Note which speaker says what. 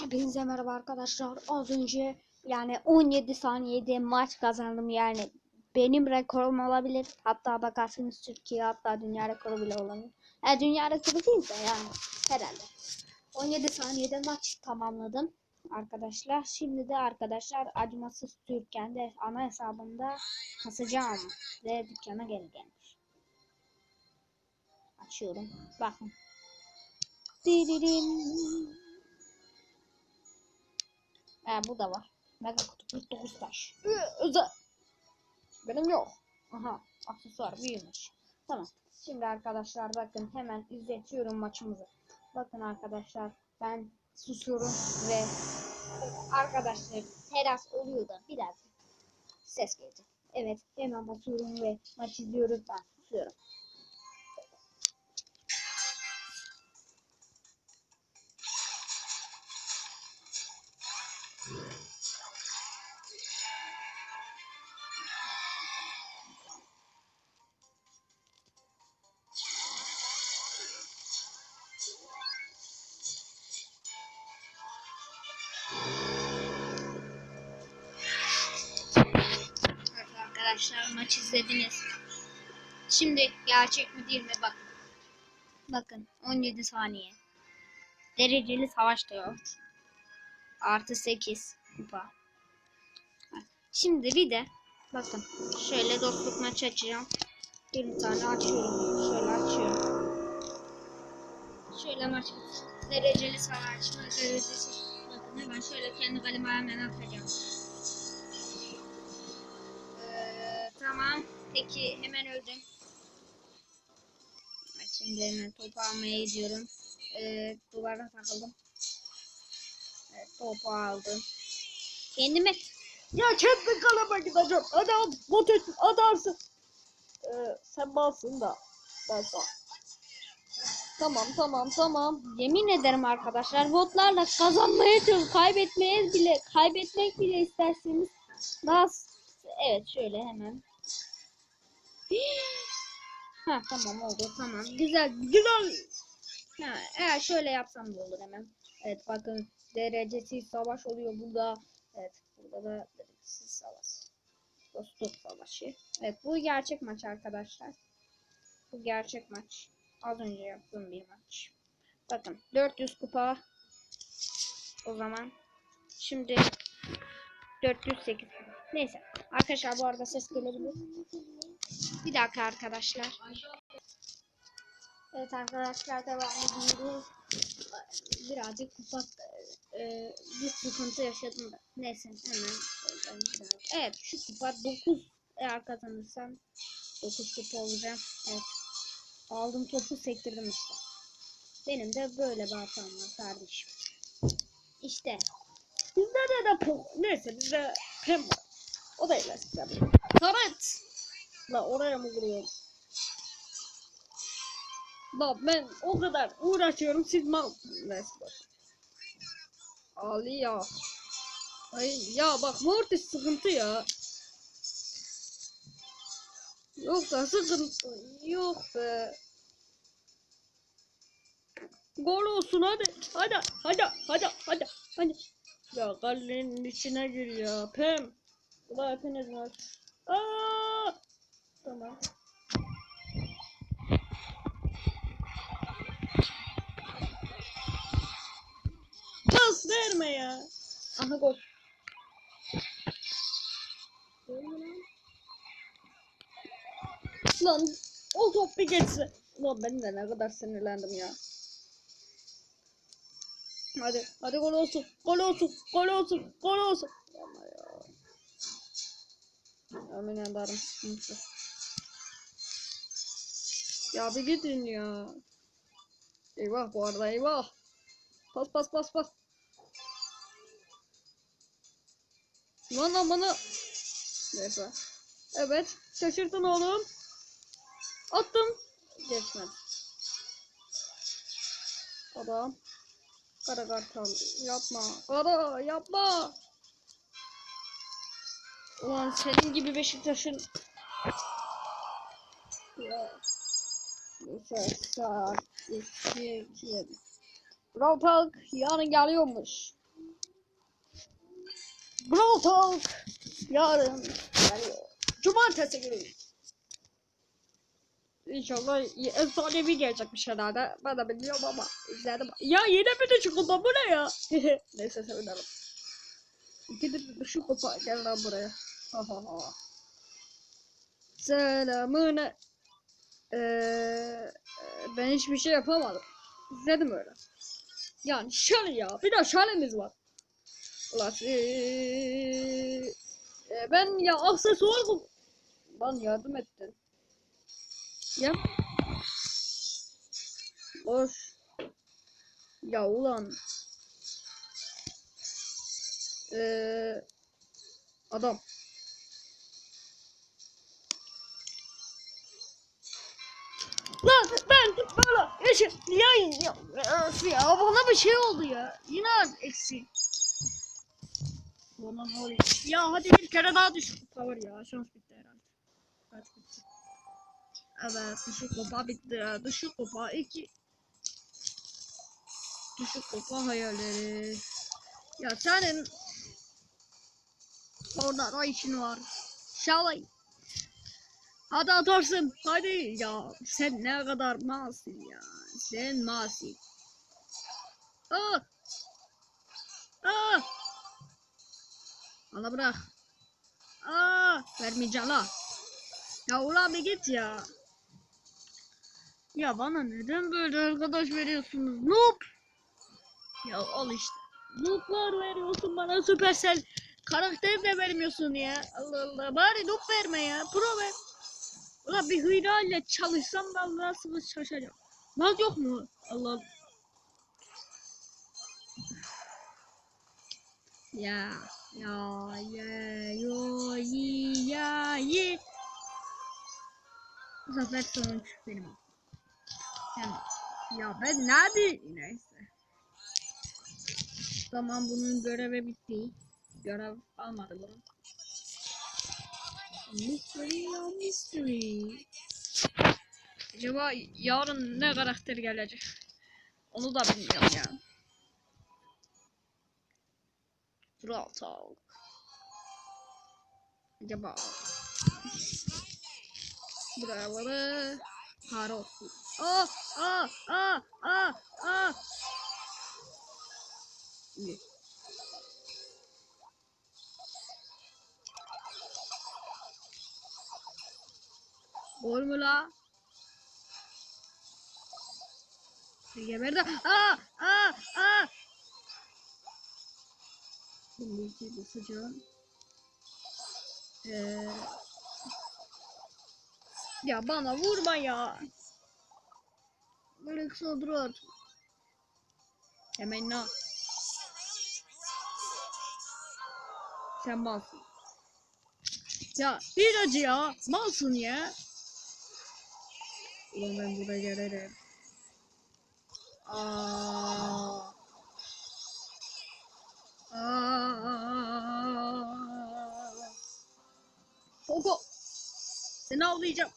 Speaker 1: Hepinize merhaba arkadaşlar. Az önce yani 17 saniyede maç kazandım yani. Benim rekorum olabilir. Hatta bakarsınız Türkiye hatta dünya rekoru bile olabilir. Yani dünya rekoru değil de yani herhalde. 17 saniyede maç tamamladım arkadaşlar. Şimdi de arkadaşlar acımasız Türk'ken de ana hesabımda kasacağım ve dükkana geri gelmiş. Açıyorum. Bakın. Diririm. He bu da var. Mega kutu 49 taş. Özel. Benim yok. Aha aksesuar büyümüş. Tamam. Şimdi arkadaşlar bakın hemen izletiyorum maçımızı. Bakın arkadaşlar ben susuyorum ve arkadaşlar teras oluyor da biraz ses gelecek. Evet hemen basıyorum ve maç izliyoruz ben susuyorum. Arkadaşlar maç izlediniz. Şimdi gerçek mi değil mi bak. Bakın 17 saniye. Dereceli savaş diyor. Artı 8 kupa. Şimdi bir de bakın şöyle dostluk maçı açacağım. Bir tane açıyorum. Şöyle açıyorum. Şöyle maç dereceli savaş mı derecesi. Bakın hemen şöyle kendi kaleme hemen atacağım. Ee, tamam. Peki hemen öldüm. Şimdi hemen topu almaya gidiyorum. Ee, duvara takıldım. Evet, topu aldım. Kendime
Speaker 2: Ya kendi kaleme gideceğim. Hadi al, bot et, adarsın. Ee, sen balsın da. Ben sağ. Tamam tamam tamam.
Speaker 1: yemin ederim arkadaşlar botlarla kazanmaya çalışıyorum. Kaybetmeye bile kaybetmek bile isterseniz nasıl evet şöyle hemen. ha tamam oldu tamam. Güzel güzel. Ha, eğer şöyle yapsam da olur hemen. Evet bakın derecesi savaş oluyor burada. Evet burada da derecesiz savaş. Dostluk savaşı. Evet bu gerçek maç arkadaşlar. Bu gerçek maç. Az önce yaptığım bir maç. Bakın 400 kupa. O zaman. Şimdi 408 kupa. Neyse. Arkadaşlar bu arada ses gelebilir. Bir dakika arkadaşlar. Evet arkadaşlar devam ediyoruz. Birazcık kupa e, bir sıkıntı yaşadım da. Neyse hemen biraz. Evet şu kupa 9 eğer kazanırsam 9 kupa olacağım. Evet. Aldım topu sektirdim işte. Benim de böyle bir hatam var kardeşim. İşte.
Speaker 2: Bizde de de po. Neyse bizde hem var. O da elastik tabii.
Speaker 1: Taret.
Speaker 2: La oraya mı vuruyorum? La ben o kadar uğraşıyorum siz mal. Bak. Ali ya. Ay ya bak Mortis sıkıntı ya. Yoksa sıkıntı yok be. Gol olsun hadi. Hadi hadi hadi hadi hadi. Ya kalenin içine gir ya. Pem. Ulan hepiniz var. Aa! Tamam. Pas verme ya. Aha gol. Lan o top bir geçse. Lan ben de ne kadar sinirlendim ya. Hadi hadi gol olsun. Gol olsun. Gol olsun. Gol olsun. Ama ya. Amin yandarım sıkıntı. Ya bir gidin ya. Eyvah bu arada eyvah. Pas pas pas pas. Lan bana. Neyse. Evet. Şaşırtın oğlum. Attım. Geçmedi. Adam. Kara kartal. Yapma. Kara yapma. Ulan senin gibi Beşiktaş'ın ya. Neyse saat 2 2 Brawl Talk yarın geliyormuş. Brawl Talk yarın geliyor. Cumartesi günü. İnşallah efsanevi gelecekmiş herhalde. Ben de bilmiyorum ama izledim. Ya yine mi de çikolata bu ne ya? Neyse sevinelim. Gidip şu kupa gel lan buraya. Ha ha ha. Selamını. Ee, ben hiçbir şey yapamadım. İzledim öyle. Yani şöyle ya. Bir de şöylemiz var. Ulan ee, ben ya aksesuar bu. Lan yardım ettin. Ya. Boş. Ya ulan. Ee, adam. Lan ben böyle yaşa ya, ya, ya bana bir şey oldu ya. Yine eksi. Ne oluyor? Ya hadi bir kere daha düşük kupa var ya. Şans bitti herhalde. Kaç bitti? Evet düşük kupa bitti. Düşük kupa 2. Düşük kupa hayalleri. Ya senin orada da işin var. Şalay. Hadi atarsın. Hadi ya. Sen ne kadar malsın ya. Sen malsın. Bana bırak. Aa, vermeyeceğim la. Ya ulan bir git ya. Ya bana neden böyle arkadaş veriyorsunuz? Noob. Ya al işte. Noob'lar veriyorsun bana Supercell. Karakter de vermiyorsun ya. Allah Allah. Bari noob verme ya. Pro ver. Ulan bir hıyra çalışsam vallahi sıkı şaşacağım. Naz yok mu? Allah. Ya ya ya yo yi ya yi. Bu sefer sonuç benim. Yani, ya ben nerede? Neyse. Tamam bunun görevi bitti. Görev almadı bunu. Mystery ya mystery. Acaba yarın ne karakter gelecek? Onu da bilmiyorum ya. Brawl Talk. Acaba Buraları Harot. Aa aa aa aa aa. İyi. Gol mü la? Geberdi. Aa aa aa. Şimdi basacağım. Ee, ya bana vurma ya. Böyle kısa dur. Hemen ne? Sen malsın. Ya bir acı ya. Malsın ya. Ulan ben buraya gelirim. Aa. Aa. Pogo. Seni avlayacağım.